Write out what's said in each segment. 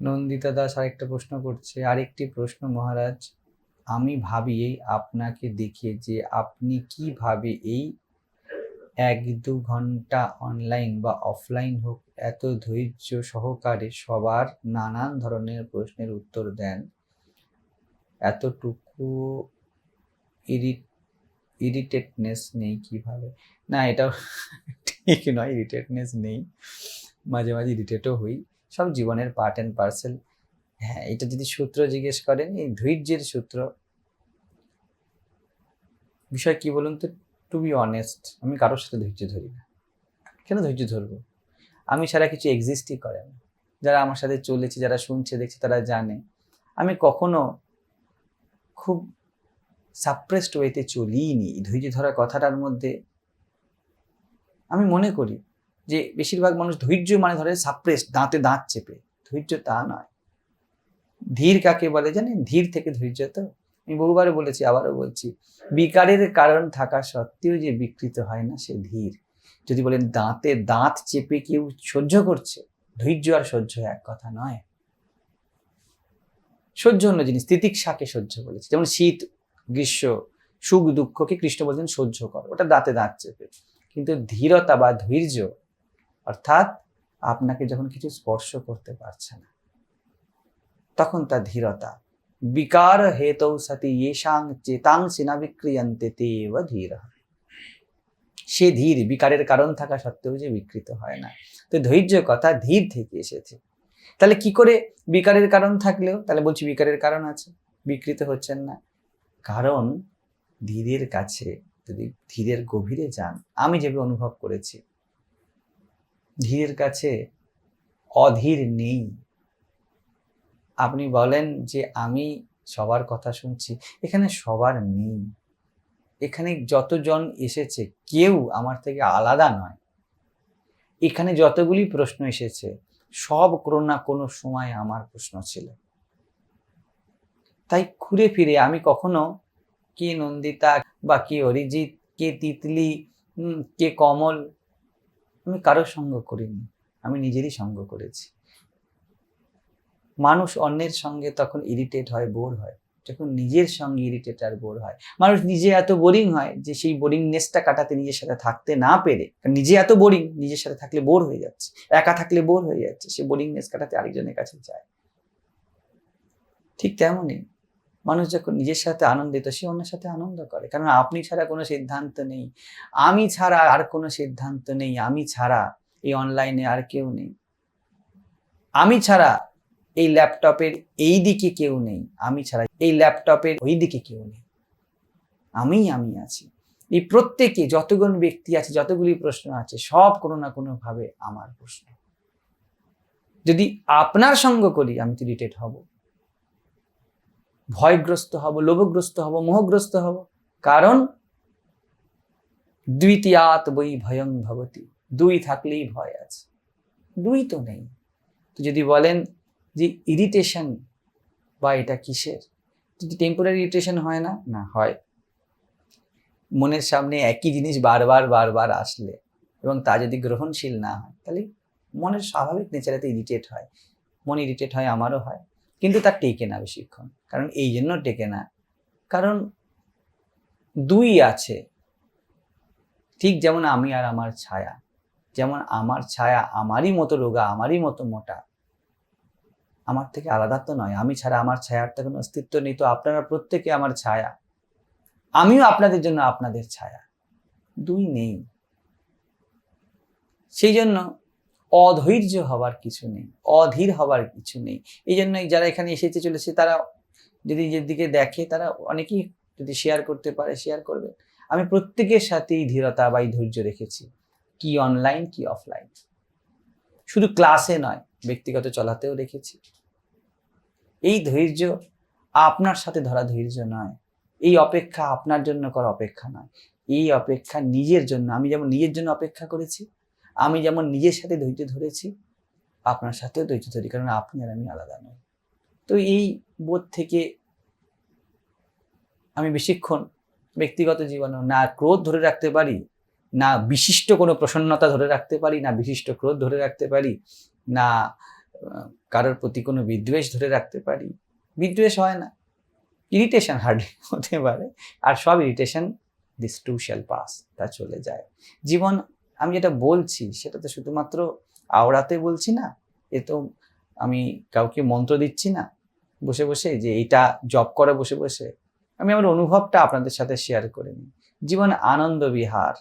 নন্দিতা দাস আরেকটা প্রশ্ন করছে, আরেকটি প্রশ্ন মহারাজ। আমি ভাবি এই আপনাকে দেখে যে আপনি কীভাবে এই এক দু ঘণ্টা অনলাইন বা অফলাইন হোক, এত ধৈর্য সহকারে সবার নানান ধরনের প্রশ্নের উত্তর দেন। এতটুকু ইরিট ইরিটেটনেস নেই কীভাবে? না, এটাও ঠিক নয় ইরিটেটনেস নেই। মাঝে মাঝে ইরিটেটও হই। সব জীবনের পার্ট অ্যান্ড পার্সেল হ্যাঁ এটা যদি সূত্র জিজ্ঞেস করেন, এই ধৈর্যের সূত্র। বিষয় কি বলুন তো? টু বি অনেস্ট আমি কারোর সাথে ধৈর্য ধরি না। কেন ধৈর্য ধরবো? আমি সারা কিছু এক্সিস্টই করে না যারা আমার সাথে চলেছে, যারা শুনছে, দেখছে, তারা জানে। আমি কখনো খুব সাপ্রেসড ওয়েতে চলিনি। ধৈর্য ধরা কথাটার মধ্যে আমি মনে করি যে বেশিরভাগ মানুষ ধৈর্য মানে ধরে সাপ্রেস দাঁতে দাঁত চেপে। ধৈর্য তা নয়। ধীর কাকে বলে জানেন? ধীর থেকে ধৈর্য তো। আমি বহুবার বলেছি, আবারও বলছি, বিকারের কারণ থাকা সত্ত্বেও যে বিকৃত হয় না, সে ধীর। যদি বলেন দাঁতে দাঁত চেপে কেউ সহ্য করছে, ধৈর্য আর সহ্য এক কথা নয়। সহ্য অন্য জিনিস, তিতিক্ষাকে সহ্য বলেছে। যেমন শীত, গ্রীষ্ম, সুখ, দুঃখকে কৃষ্ণ বলছেন সহ্য কর। ওটা দাঁতে দাঁত চেপে। কিন্তু ধীরতা বা ধৈর্য অর্থাৎ আপনাকে যখন কিছু স্পর্শ করতে পারছে না, তখন তা ধীরতা, বিকার হেতৌ সতি ইয়েষাং চেতাংসি না বিক্রিয়ন্তে তেব ধীর। সে ধীর, বিকারের কারণ থাকা সত্ত্বেও যে বিকৃত হয় না। তো ধৈর্য কথা ধীর থেকে এসেছে। তাহলে কি করে বিকারের কারণ থাকলেও, তাহলে বলছি বিকারের কারণ আছে, বিকৃত হচ্ছেন না। কারণ ধীরের কাছে, যদি ধীরের গভীরে যান, আমি যেভাবে অনুভব করেছি ধীরের কাছে, অধীর নেই। আপনি বলেন যে আমি সবার কথা শুনছি, এখানে সবার নেই। এখানে যতজন এসেছে, কেউ আমার থেকে আলাদা নয়। এখানে যতগুলি প্রশ্ন এসেছে, সব কোনো না কোনো সময় আমার প্রশ্ন ছিল। তাই ঘুরে ফিরে আমি কখনো কে নন্দিতা বা কে অরিজিৎ, কে তিতলি কে কমল আমি কারোর সঙ্গ করিনি, আমি নিজেরই সঙ্গ করেছি। মানুষ অন্যের সঙ্গে তখন ইরিটেট হয় বোর হয়। যখন নিজের সঙ্গে ইরিটেট আর বোর হয়। মানুষ নিজে এত বোরিং হয় যে সেই বোরিংনেসটা কাটাতে নিজের সাথে থাকতে না পেরে নিজে এত বোরিং নিজের সাথে থাকলে বোর হয়ে যাচ্ছে। একা থাকলে বোর হয়ে যাচ্ছে, সে বোরিংনেস কাটাতে আরেকজনের কাছে যায়। ঠিক তেমনই মানুষ যখন নিজের সাথে আনন্দিত, সে অন্যের সাথে আনন্দ করে। কারণ আপনি ছাড়া কোনো সিদ্ধান্ত নেই। আমি ছাড়া আর কোনো সিদ্ধান্ত নেই। আমি ছাড়া এই অনলাইনে আর কেউ নেই। আমি ছাড়া এই ল্যাপটপের এই দিকে কেউ নেই। আমি ছাড়া এই ল্যাপটপের ওই দিকে কেউ নেই। আমি আমি আছি। এই প্রত্যেকে, যতগুণ ব্যক্তি আছে, যতগুলি প্রশ্ন আছে, সব কোনো না কোনো ভাবে আমার প্রশ্ন। যদি আপনার সঙ্গ করি, আমি তো ইরিটেট হব। ভয়গ্রস্ত হব, লোভগ্রস্ত হব, মোহগ্রস্ত হব। কারণ দ্বিতীয়াত বই ভয়ং ভবতি। দুই থাকলেই ভয় আছে। দুই তো নেই। তো যদি বলেন যে ইরিটেশন বা এটা কিসের? যদি টেম্পোরারি ইরিটেশন হয় না না, হয়। মনের সামনে একই জিনিস বারবার বারবার আসলে এবং তা যদি গ্রহণশীল না হয়, তাহলে মনের স্বাভাবিক নেচারেতে ইরিটেট হয়। মন ইরিটেট হয়, আমারও হয়। কিন্তু তার টেকে না বেশিক্ষণ। কারণ এই জন্য টেকে না। কারণ দুই আছে। ঠিক যেমন আমি আর আমার ছায়া, যেমন আমার ছায়া আমারই মতো রোগা, আমারই মতো মোটা। আমার থেকে আলাদা তো নয়। আমি ছাড়া আমার ছায়ার তো কোনো অস্তিত্ব নেই। তো আপনারা প্রত্যেকে আমার ছায়া। আমিও আপনাদের জন্য আপনাদের ছায়া। দুই নেই। সেই জন্য অধৈর্য হবার কিছু নেই, অধীর হবার কিছু নেই। এই জন্য যারা এখানে এসেছে চলেছে, তারা যদি নিজের দিকে দেখে, তারা অনেকেই যদি শেয়ার করতে পারে শেয়ার করবে। আমি প্রত্যেকের সাথেই ধীরতা বা ধৈর্য রেখেছি, কি অনলাইন কি অফলাইন শুধু ক্লাসে নয়, ব্যক্তিগত চলাতেও রেখেছি এই ধৈর্য আপনার সাথে ধরা ধৈর্য নয়, এই অপেক্ষা আপনার জন্য করা অপেক্ষা নয়। এই অপেক্ষা নিজের জন্য, আমি যেমন নিজের জন্য অপেক্ষা করেছি আমি যেমন নিজের সাথে ধৈর্য ধরেছি, আপনার সাথেও ধৈর্য ধরি, কারণ আপনি আর আমি আলাদা নই। তো এই বোধ থেকে আমি বেশিক্ষণ ব্যক্তিগত জীবনে না ক্রোধ ধরে রাখতে পারি, না বিশিষ্ট কোনো প্রসন্নতা ধরে রাখতে পারি, না বিশিষ্ট ক্রোধ ধরে রাখতে পারি, না কারোর প্রতি কোনো বিদ্বেষ ধরে রাখতে পারি। বিদ্বেষ হয় না। ইরিটেশন হার্ডলি হতে পারে। আর সব irritation this too shall pass তা চলে যায়। জীবন আমি যেটা বলছি সেটা তো শুধুমাত্র আওড়াতে বলছি না, এ তো আমি কাউকে মন্ত্র দিচ্ছি না। বসে বসে যে এটা জব করে বসে বসে আমি আমার অনুভবটা আপনাদের সাথে শেয়ার করে নিই। জীবন আনন্দ বিহার,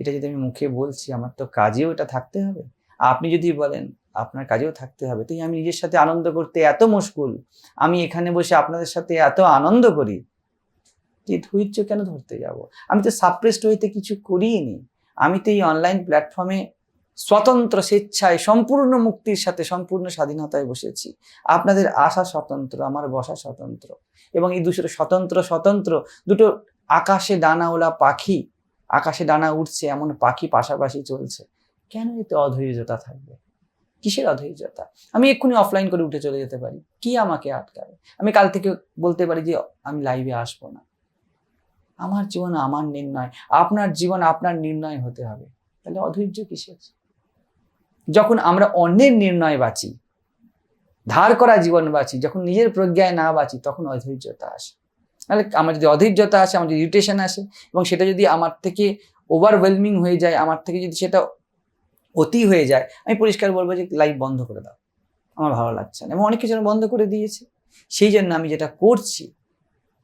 এটা যদি আমি মুখে বলছি আমার তো কাজেও এটা থাকতে হবে। আপনি যদি বলেন আপনার কাজেও থাকতে হবে, তাই আমি নিজের সাথে আনন্দ করতে এত মুশকুল, আমি এখানে বসে আপনাদের সাথে এত আনন্দ করি, যে ধৈর্য কেন ধরতে যাব? আমি তো সাপ্রেসড হইতে কিছু করিনি আমি তো এই অনলাইন প্ল্যাটফর্মে স্বতন্ত্র স্বেচ্ছায় সম্পূর্ণ মুক্তির সাথে সম্পূর্ণ স্বাধীনতায় বসেছি। আপনাদের আসা স্বতন্ত্র, আমার বসা স্বতন্ত্র এবং এই দুটো স্বতন্ত্র স্বতন্ত্র দুটো আকাশে ডানাওলা পাখি, আকাশে ডানা উঠছে এমন পাখি পাশাপাশি চলছে। কেন এতে অধৈর্যতা থাকবে? কিসের অধৈর্যতা? আমি এক্ষুনি অফলাইন করে উঠে চলে যেতে পারি। কি আমাকে আটকাবে? আমি কাল থেকে বলতে পারি যে আমি লাইভে আসব না। আমার জীবন আমার নির্ণয়, আপনার জীবন আপনার নির্ণয় হতে হবে। তাহলে অধৈর্য কিসের? যখন আমরা অন্যের নির্ণয় বাঁচি, ধার করা জীবন বাঁচি, যখন নিজের প্রজ্ঞায় না বাঁচি, তখন অধৈর্যতা আসে। তাহলে আমার যদি অধৈর্যতা আসে, আমার যদি ইরিটেশন আসে, এবং সেটা যদি আমার থেকে ওভারওয়েলমিং হয়ে যায়, আমার থেকে যদি সেটা অতি হয়ে যায়, আমি পরিষ্কার বলব যে লাইফ বন্ধ করে দাও। আমার ভালো লাগছে না। এবং অনেক কিছু বন্ধ করে দিয়েছে। সেই জন্য আমি যেটা করছি,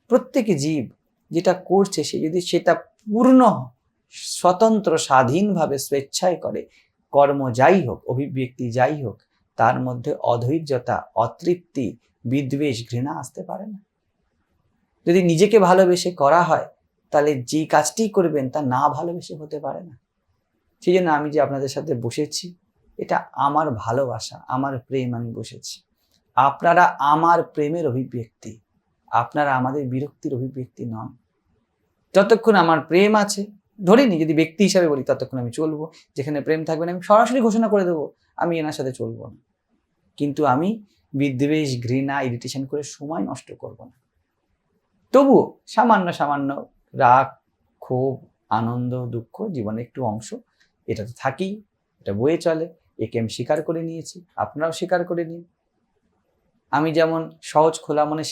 প্রত্যেকে জীব যেটা করছে সে যদি সেটা পূর্ণ, স্বতন্ত্র, স্বাধীনভাবে স্বেচ্ছায় করে, কর্ম যাই হোক, অভিব্যক্তি যাই হোক, তার মধ্যে অধৈর্যতা, অতৃপ্তি, বিদ্বেষ, ঘৃণা আসতে পারে না। যদি নিজেকে ভালোবেসে করা হয়, তাহলে যে কাজটি করবেন তা না ভালোবেসে হতে পারে না। সেই জন্য আমি যে আপনাদের সাথে বসেছি, এটা আমার ভালোবাসা, আমার প্রেম আমি বসেছি। আপনারা আমার প্রেমের অভিব্যক্তি আপনারা আমাদের বিরক্তির অভিব্যক্তি নন। যতক্ষণ আমার প্রেম আছে, ধরিনি, যদি ব্যক্তি হিসাবে বলি, ততক্ষণ আমি চলবো। যেখানে প্রেম থাকবে না, আমি সরাসরি ঘোষণা করে দেবো, আমি এনার সাথে চলবো না। কিন্তু আমি বিদ্বেষ, ঘৃণা ইরিটেশন করে সময় নষ্ট করব না। তবুও সামান্য সামান্য রাগ, ক্ষোভ, আনন্দ, দুঃখ জীবনের একটু অংশ, এটা তো থাকেই, এটা বয়ে চলে, একে আমি স্বীকার করে নিয়েছি, আপনারাও স্বীকার করে নিন। আমি যেমন সহজ খোলা মনে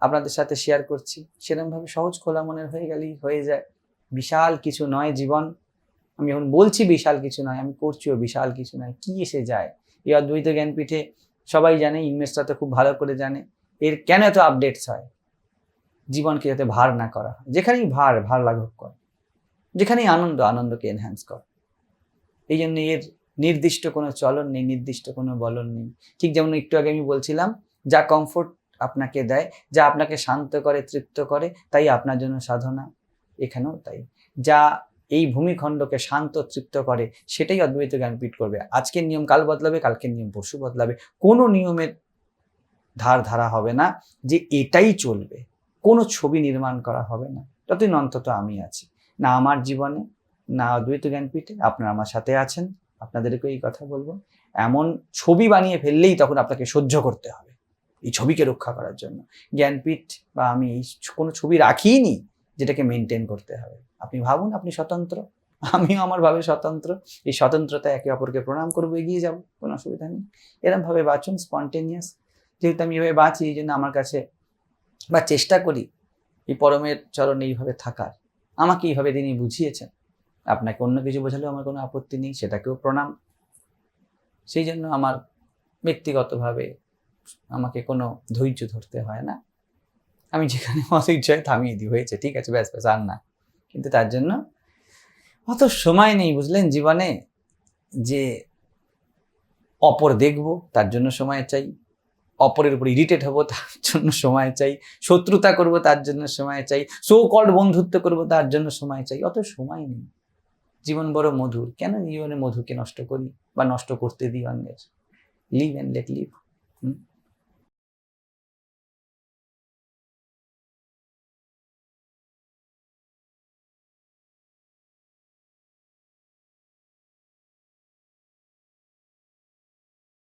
আপনাদের সাথে শেয়ার করছি। সেরকমভাবে সহজ খোলা মনের হয়ে গেলেই হয়ে যায়। বিশাল কিছু নয় জীবন। আমি এখন বলছি বিশাল কিছু নয়, আমি করছিও বিশাল কিছু নয়। কি এসে যায়? এই অদ্বৈত জ্ঞানপীঠে সবাই জানে ইংরেজরা তো খুব ভালো করে জানে, এর কেন এত আপডেটস হয়? জীবনকে যাতে ভার না করা হয়। যেখানেই ভার ভার লাঘব কর। যেখানেই আনন্দ, আনন্দকে এনহ্যান্স কর। এই জন্য এর নির্দিষ্ট কোনো চলন নেই, নির্দিষ্ট কোনো বলন নেই। ঠিক যেমন একটু আগে আমি বলছিলাম, যা কমফোর্ট আপনাকে দেয়, যা আপনাকে শান্ত করে, তৃপ্ত করে, তাই আপনার জন্য সাধনা। এখানেও তাই। যা এই ভূমিখণ্ডকে শান্ত, তৃপ্ত করে, সেটাই অদ্বৈত জ্ঞানপীঠ করবে। আজকের নিয়ম কাল বদলাবে, কালকের নিয়ম পরশু বদলাবে। কোনো নিয়মের ধার ধারা হবে না যে এটাই চলবে। কোনো ছবি নির্মাণ করা হবে না। ততদিন অন্তত আমি আছি। না আমার জীবনে, না অদ্বৈত জ্ঞানপীঠে আপনারা আমার সাথে আছেন। আপনাদেরকে এই কথা বলব। এমন ছবি বানিয়ে ফেললেই তখন আপনাকে সহ্য করতে হবে। এই ছবিকে রক্ষা করার জন্য। জ্ঞানপীঠ বা আমি এই কোনো ছবি রাখিনি, যেটাকে মেনটেন করতে হবে। আপনি ভাবুন, আপনি স্বতন্ত্র। আমিও আমার ভাবে স্বতন্ত্র। এই স্বতন্ত্রতা একে অপরকে প্রণাম করব, এগিয়ে যাব, কোনো অসুবিধা নেই। এরকম ভাবে বাঁচুন স্পন্টেনিয়াস যেহেতু আমি এভাবে বাঁচি, এই জন্য আমার কাছে বা চেষ্টা করি, এই পরমের চরণে এইভাবে থাকার। আমাকে এইভাবে তিনি বুঝিয়েছেন। আপনাকে অন্য কিছু বোঝালেও আমার কোনো আপত্তি নেই, সেটাকেও প্রণাম। সেই জন্য আমার ব্যক্তিগতভাবে আমাকে কোনো ধৈর্য ধরতে হয় না। আমি যেখানে অধৈর্য হয় থামিয়ে দিই। হয়েছে, ঠিক আছে, ব্যাস ব্যাস, আর না। কিন্তু তার জন্য অত সময় নেই, বুঝলেন? জীবনে যে অপর দেখব, তার জন্য সময় চাই। অপরের উপর ইরিটেট হব, তার জন্য সময় চাই। শত্রুতা করব, তার জন্য সময় চাই। সো কল্ড বন্ধুত্ব করব, তার জন্য সময় চাই। অত সময় নেই। জীবন বড় মধুর। কেন জীবনে মধুকে নষ্ট করি বা নষ্ট করতে দিই অন্যের? Live and let leave